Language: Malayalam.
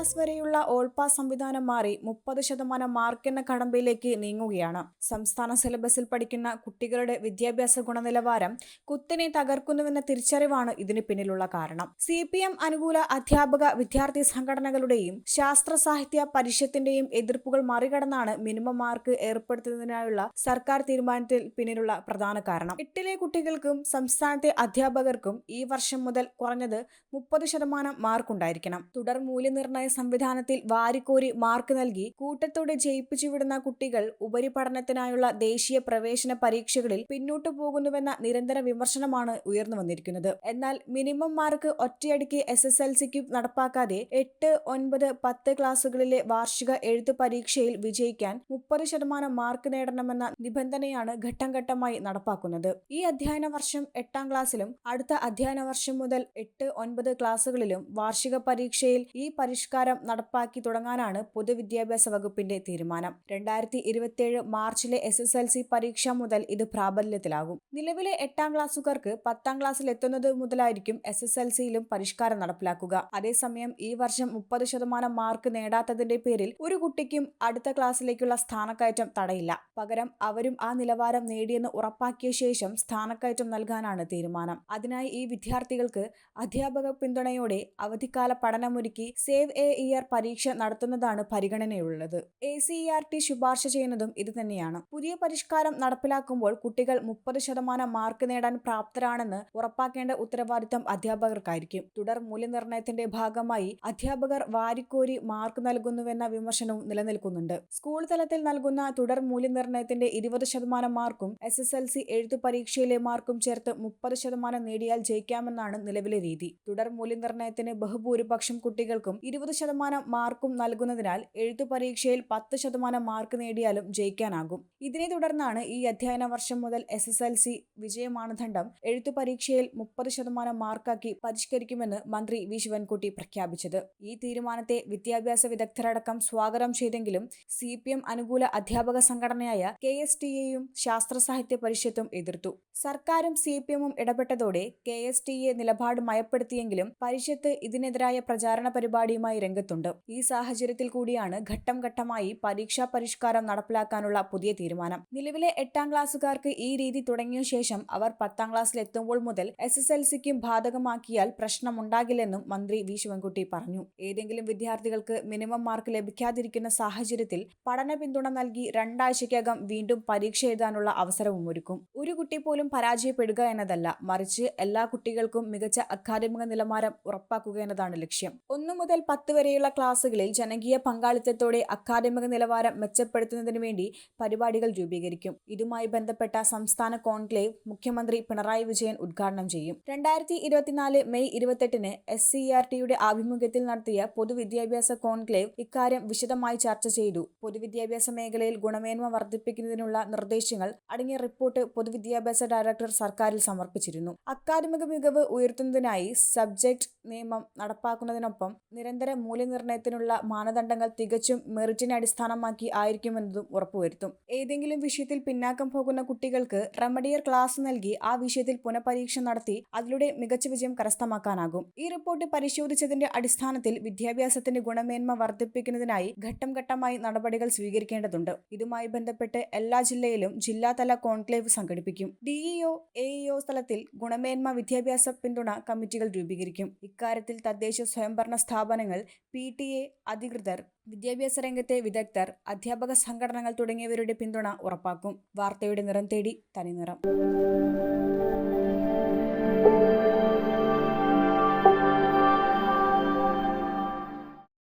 ഓൾപാസ് സംവിധാനം മാറി മുപ്പത് ശതമാനം മാർക്കെന്ന കടമ്പയിലേക്ക് നീങ്ങുകയാണ്. സംസ്ഥാന സിലബസിൽ പഠിക്കുന്ന കുട്ടികളുടെ വിദ്യാഭ്യാസ ഗുണനിലവാരം കുത്തിനെ തകർക്കുന്നുവെന്ന തിരിച്ചറിവാണ് ഇതിന് പിന്നിലുള്ള കാരണം. സി പി എം അനുകൂല അധ്യാപക വിദ്യാർത്ഥി സംഘടനകളുടെയും ശാസ്ത്ര സാഹിത്യ പരിഷത്തിന്റെയും എതിർപ്പുകൾ മറികടന്നാണ് മിനിമം മാർക്ക് ഏർപ്പെടുത്തുന്നതിനായുള്ള സർക്കാർ തീരുമാനത്തിൽ പിന്നിലുള്ള പ്രധാന കാരണം. എട്ടിലെ കുട്ടികൾക്കും സംസ്ഥാനത്തെ അധ്യാപകർക്കും ഈ വർഷം മുതൽ കുറഞ്ഞത് മുപ്പത് ശതമാനം മാർക്കുണ്ടായിരിക്കണം. തുടർ മൂല്യനിർണയ സംവിധാനത്തിൽ വാരിക്കോരി മാർക്ക് നൽകി. കൂട്ടത്തോടെ ജയിപ്പിച്ചുവിടുന്ന കുട്ടികൾ ഉപരിപഠനത്തിനായുള്ള ദേശീയ പ്രവേശന പരീക്ഷകളിൽ പിന്നോട്ടു പോകുന്നുവെന്ന നിരന്തര വിമർശനമാണ് ഉയർന്നു വന്നിരിക്കുന്നത്. എന്നാൽ മിനിമം മാർക്ക് ഒറ്റയടിക്ക് എസ് എസ് എൽ സിക്ക് നടപ്പാക്കാതെ എട്ട് ഒൻപത് പത്ത് ക്ലാസുകളിലെ വാർഷിക എഴുത്ത് പരീക്ഷയിൽ വിജയിക്കാൻ മുപ്പത് ശതമാനം മാർക്ക് നേടണമെന്ന നിബന്ധനയാണ് ഘട്ടം ഘട്ടമായി നടപ്പാക്കുന്നത്. ഈ അധ്യയന വർഷം എട്ടാം ക്ലാസ്സിലും അടുത്ത അധ്യയന വർഷം മുതൽ എട്ട് ഒൻപത് ക്ലാസുകളിലും വാർഷിക പരീക്ഷയിൽ ഈ പരിഷ്കാരം നടപ്പാക്കി തുടങ്ങാനാണ് പൊതുവിദ്യാഭ്യാസ വകുപ്പിന്റെ തീരുമാനം. രണ്ടായിരത്തി ഇരുപത്തിയേഴ് മാർച്ചിലെ എസ് എസ് എൽ സി പരീക്ഷ മുതൽ ഇത് പ്രാബല്യത്തിലാകും. നിലവിലെ എട്ടാം ക്ലാസ്സുകാർക്ക് പത്താം ക്ലാസ്സിൽ എത്തുന്നത് മുതലായിരിക്കും എസ് എസ് എൽ സിയിലും പരിഷ്കാരം നടപ്പിലാക്കുക. അതേസമയം ഈ വർഷം മുപ്പത് ശതമാനം മാർക്ക് നേടാത്തതിന്റെ പേരിൽ ഒരു കുട്ടിക്കും അടുത്ത ക്ലാസ്സിലേക്കുള്ള സ്ഥാനക്കയറ്റം തടയില്ല. പകരം അവരും ആ നിലവാരം നേടിയെന്ന് ഉറപ്പാക്കിയ ശേഷം സ്ഥാനക്കയറ്റം നൽകാനാണ് തീരുമാനം. അതിനായി ഈ വിദ്യാർത്ഥികൾക്ക് അധ്യാപക പിന്തുണയോടെ അവധിക്കാല പഠനമൊരുക്കി സേവ് എ ഇയർ പരീക്ഷ നടത്തുന്നതാണ് പരിഗണനയുള്ളത്. S C E R T ശുപാർശ ചെയ്യുന്നതും ഇത് തന്നെയാണ്. പുതിയ പരിഷ്കാരം നടപ്പിലാക്കുമ്പോൾ കുട്ടികൾ മുപ്പത് ശതമാനം മാർക്ക് നേടാൻ പ്രാപ്തരാണെന്ന് ഉറപ്പാക്കേണ്ട ഉത്തരവാദിത്തം അധ്യാപകർക്കായിരിക്കും. തുടർ മൂല്യനിർണയത്തിന്റെ ഭാഗമായി അധ്യാപകർ വാരിക്കോരി മാർക്ക് നൽകുന്നുവെന്ന വിമർശനവും നിലനിൽക്കുന്നുണ്ട്. സ്കൂൾ തലത്തിൽ നൽകുന്ന തുടർ മൂല്യനിർണയത്തിന്റെ ഇരുപത് ശതമാനം മാർക്കും എസ് എസ് എൽ സി എഴുത്തു പരീക്ഷയിലെ മാർക്കും ചേർത്ത് മുപ്പത് ശതമാനം നേടിയാൽ ജയിക്കാമെന്നാണ് നിലവിലെ രീതി. തുടർ മൂല്യനിർണയത്തിന് ബഹുഭൂരിപക്ഷം കുട്ടികൾക്കും ഇരുപത് ശതമാനം മാർക്കും നൽകുന്നതിനാൽ എഴുത്തു പരീക്ഷയിൽ പത്ത് ശതമാനം മാർക്ക് നേടിയാലും ജയിക്കാനാകും. ഇതിനെ തുടർന്നാണ് ഈ അധ്യയന വർഷം മുതൽ എസ് എസ് എൽ സി വിജയ മാനദണ്ഡം എഴുത്തു പരീക്ഷയിൽ മുപ്പത് ശതമാനം മാർക്കാക്കി പരിഷ്കരിക്കുമെന്ന് മന്ത്രി വി. ശിവൻകുട്ടി പ്രഖ്യാപിച്ചത്. ഈ തീരുമാനത്തെ വിദ്യാഭ്യാസ വിദഗ്ധരടക്കം സ്വാഗതം ചെയ്തെങ്കിലും സി പി എം അനുകൂല അധ്യാപക സംഘടനയായ കെ എസ് ടി എയും ശാസ്ത്ര സാഹിത്യ പരിഷത്തും എതിർത്തു. സർക്കാരും സി പി എമ്മും ഇടപെട്ടതോടെ കെ എസ് ടി എ നിലപാട് മയപ്പെടുത്തിയെങ്കിലും പരിഷത്ത് ഇതിനെതിരായ പ്രചാരണ പരിപാടിയുമായി രംഗത്തുണ്ട്. ഈ സാഹചര്യത്തിൽ കൂടിയാണ് ഘട്ടം ഘട്ടമായി പരീക്ഷാ പരിഷ്കാരം നടപ്പിലാക്കാനുള്ള പുതിയ തീരുമാനം. നിലവിലെ എട്ടാം ക്ലാസ്സുകാർക്ക് ഈ രീതി തുടങ്ങിയ ശേഷം അവർ പത്താം ക്ലാസ്സിൽ എത്തുമ്പോൾ മുതൽ എസ് എസ് എൽ സിക്കും ബാധകമാക്കിയാൽ പ്രശ്നമുണ്ടാകില്ലെന്നും മന്ത്രി വി. ശിവൻകുട്ടി പറഞ്ഞു. ഏതെങ്കിലും വിദ്യാർത്ഥികൾക്ക് മിനിമം മാർക്ക് ലഭിക്കാതിരിക്കുന്ന സാഹചര്യത്തിൽ പഠന പിന്തുണ നൽകി രണ്ടാഴ്ചയ്ക്കകം വീണ്ടും പരീക്ഷ എഴുതാനുള്ള അവസരവും ഒരുക്കും. ഒരു കുട്ടി പോലും പരാജയപ്പെടുക എന്നതല്ല മറിച്ച് എല്ലാ കുട്ടികൾക്കും മികച്ച അക്കാദമിക നിലവാരം ഉറപ്പാക്കുക എന്നതാണ് ലക്ഷ്യം. ഒന്നു മുതൽ പത്ത് വരെയുള്ള ക്ലാസ്സുകളിൽ ജനകീയ പങ്കാളിത്തത്തോടെ അക്കാദമിക നിലവാരം മെച്ചപ്പെടുത്തുന്നതിന് വേണ്ടി പരിപാടികൾ രൂപീകരിക്കും. ഇതുമായി ബന്ധപ്പെട്ട സംസ്ഥാന കോൺക്ലേവ് മുഖ്യമന്ത്രി പിണറായി വിജയൻ ഉദ്ഘാടനം ചെയ്യും. രണ്ടായിരത്തി ഇരുപത്തിനാല് മെയ് ഇരുപത്തെട്ടിന് എസ് സി ആർ ടിയുടെ ആഭിമുഖ്യത്തിൽ നടത്തിയ പൊതുവിദ്യാഭ്യാസ കോൺക്ലേവ് ഇക്കാര്യം വിശദമായി ചർച്ച ചെയ്തു. പൊതുവിദ്യാഭ്യാസ മേഖലയിൽ ഗുണമേന്മ വർദ്ധിപ്പിക്കുന്നതിനുള്ള നിർദ്ദേശങ്ങൾ അടങ്ങിയ റിപ്പോർട്ട് പൊതുവിദ്യാഭ്യാസ ഡയറക്ടർ സർക്കാരിൽ സമർപ്പിച്ചിരുന്നു. അക്കാദമിക മികവ് ഉയർത്തുന്നതിനായി സബ്ജക്ട് നിയമം നടപ്പാക്കുന്നതിനൊപ്പം നിരന്തര മൂല്യനിർണയത്തിനുള്ള മാനദണ്ഡങ്ങൾ തികച്ചും മെറിറ്റിനെ അടിസ്ഥാനമാക്കി ആയിരിക്കുമെന്നതും ഉറപ്പുവരുത്തും. ഏതെങ്കിലും വിഷയത്തിൽ പിന്നാക്കം പോകുന്ന കുട്ടികൾക്ക് റെമഡിയർ ക്ലാസ് നൽകി ആ വിഷയത്തിൽ പുനഃപരീക്ഷ നടത്തി അതിലൂടെ മികച്ച വിജയം കരസ്ഥമാക്കാനാകും. ഈ റിപ്പോർട്ട് പരിശോധിച്ചതിന്റെ അടിസ്ഥാനത്തിൽ വിദ്യാഭ്യാസത്തിന്റെ ഗുണമേന്മ വർദ്ധിപ്പിക്കുന്നതിനായി ഘട്ടം ഘട്ടമായി നടപടികൾ സ്വീകരിക്കേണ്ടതുണ്ട്. ഇതുമായി ബന്ധപ്പെട്ട് എല്ലാ ജില്ലയിലും ജില്ലാതല കോൺക്ലേവ് സംഘടിപ്പിക്കും. ഡിഇഒ എഇഒ തലത്തിൽ ഗുണമേന്മ വിദ്യാഭ്യാസ പിന്തുണ കമ്മിറ്റികൾ രൂപീകരിക്കും. ഇക്കാര്യത്തിൽ തദ്ദേശ സ്വയംഭരണ സ്ഥാപനങ്ങൾ പി ടി എ അധികൃതർ വിദ്യാഭ്യാസ രംഗത്തെ വിദഗ്ധർ അധ്യാപക സംഘടനകൾ തുടങ്ങിയവരുടെ പിന്തുണ ഉറപ്പാക്കും. വാർത്തയുടെ നിറം തേടി തനിനിറം.